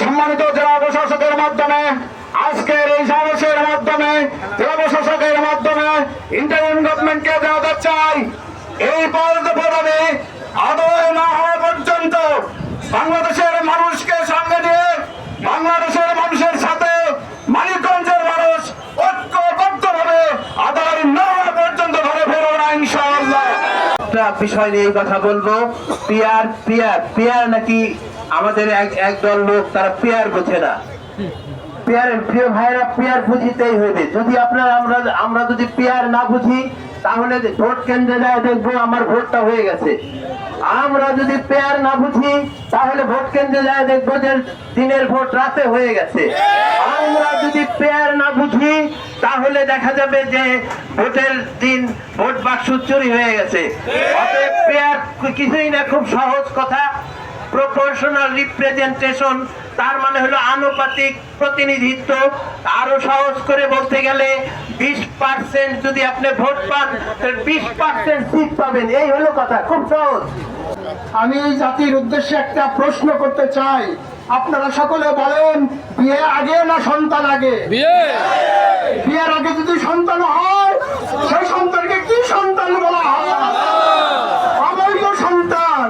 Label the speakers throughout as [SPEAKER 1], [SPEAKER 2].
[SPEAKER 1] সম্মানিত জেলা প্রশাসকের মাধ্যমে, আজকের এই সমাবেশের মাধ্যমে, জেলা প্রশাসকের মাধ্যমে ইন্টারিম গভর্নমেন্টকে জানাতে চাই, এই পদ পদবি আদর না হওয়া পর্যন্ত বাংলাদেশের মানুষকে সামনে দিয়ে বাংলাদেশের মানুষের সাথে মানিকগঞ্জের মানুষ ঐক্যবদ্ধভাবে আদায় না হওয়া পর্যন্ত ঘরে ফেরো না ইনশাআল্লাহ
[SPEAKER 2] একটা বিষয় নিয়ে কথা বলব। পিয়ার পিয়ার পিয়ার নাকি আমাদের এক একদল লোক, তারা পিয়ার বোঝে না। পিয়ারের প্রিয় ভাইরা পিয়ার বুঝিতেই হইবে। যদি আপনার আমরা আমরা যদি পিয়ার না বুঝি, তাহলে ভোট কেন্দ্রে যায় দেখব আমার ভোটটা হয়ে গেছে। আমরা যদি পেয়ার না বুঝি, তাহলে ভোট কেন্দ্রে যায় দেখব যে দিনের ভোট রাতে হয়ে গেছে। আমরা যদি পেয়ার না বুঝি, তাহলে দেখা যাবে যে ভোটের দিন ভোট বাক্স চুরি হয়ে গেছে। অতএব পেয়ার কিছুই না খুব সহজ কথা। প্রপোর্শনাল রিপ্রেজেন্টেশন তার মানে হলো আনুপাতিক প্রতিনিধিত্ব। আরও সহজ করে বলতে গেলে বিশ পার্সেন্ট যদি আপনি ভোট পান বিশ পার্সেন্ট সিট পাবেন। এই হলো কথা খুব সহজ।
[SPEAKER 3] আমি এই জাতির উদ্দেশ্যে একটা প্রশ্ন করতে চাই। আপনারা সকলে বলেন বিয়ে আগে না সন্তান আগে? বিয়ের আগে যদি সন্তান হয় সেই সন্তানকে কি সন্তান বলা হয়? অবৈধ সন্তান।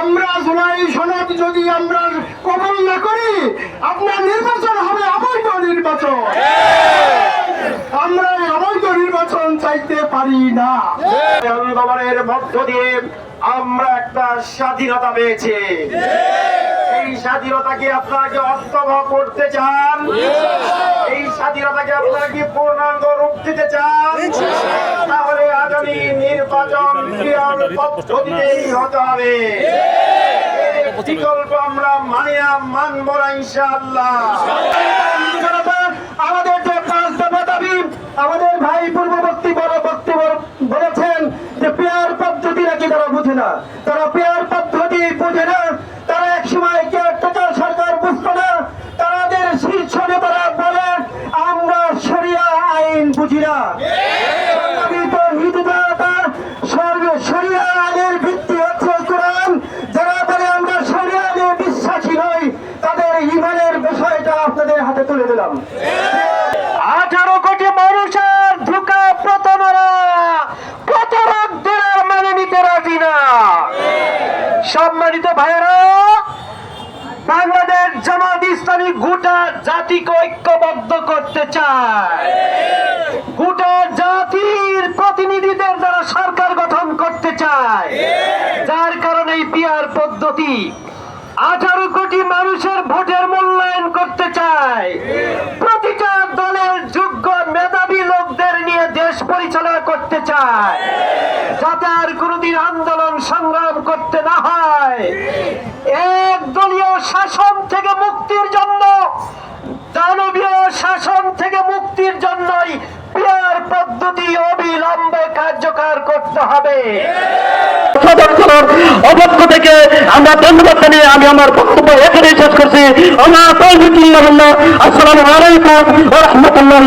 [SPEAKER 3] আমরা জুলাই সনদ যদি আমরা কবল না করি আপনার নির্বাচন হবে অবৈধ নির্বাচন। আমরা অবৈধ নির্বাচন চাইতে পারি না।
[SPEAKER 1] আন্দোলনের মধ্য দিয়ে আমরা একটা স্বাধীনতা পেয়েছি। এই স্বাধীনতাকে আপনারা কি অর্থবহ করতে চান। এই স্বাধীনতাকে আপনারা কি পূর্ণাঙ্গ রূপ দিতে চান। তাহলে আগামী নির্বাচন ক্রিয়ার পদ্ধতিতেই হতে হবে। বিকল্প আমরা মানি না মানবো না ইনশাআল্লাহ।
[SPEAKER 3] আমাদের যে পাঁচ দফা দাবি আমাদের ভাই পূর্ববর্তী পরবর্তী বলেছেন যে পেয়ার পদ্ধতি নাকি তারা বুঝে না? তারা পেয়ার পদ্ধতি বুঝে না। ইমানের বিষয়টা আপনাদের হাতে তুলে দিলাম। আঠারো কোটি মানুষের ঢুকা প্রতারণা প্রতারক দেওয়ার মানে নিতে রাজি না। সম্মানিত ভাইয়েরা বাংলাদেশ জামাত ইসলামী গোটা জাতিকে ঐক্যবদ্ধ করতে চায়। গোটা জাতির প্রতিনিধিদের দ্বারা সরকার গঠন করতে চায়। যার কারণে এই পিয়ার পদ্ধতি আঠারো কোটি মানুষের ভোটের মূল্যায়ন করতে চায়। প্রতিটা দলের যোগ্য মেধাবী লোকদের নিয়ে দেশ পরিচালনা করতে চায়। যাতে আর কোনোদিন আন্দোলন সংগ্রাম করতে না হয়। এক দলীয় শাসন থেকে মুক্তির জন্য দানবীয় শাসন থেকে মুক্তির জন্যই পিয়ার পদ্ধতি অবিলম্বে কার্যকর করতে হবে। অবক্ষ থেকে আমরা ধন্যবাদ জানিয়ে আমি আমার বক্তব্য এখানেই শেষ করছি। আমার আসসালামু আলাইকুম রহমতুল্লাহ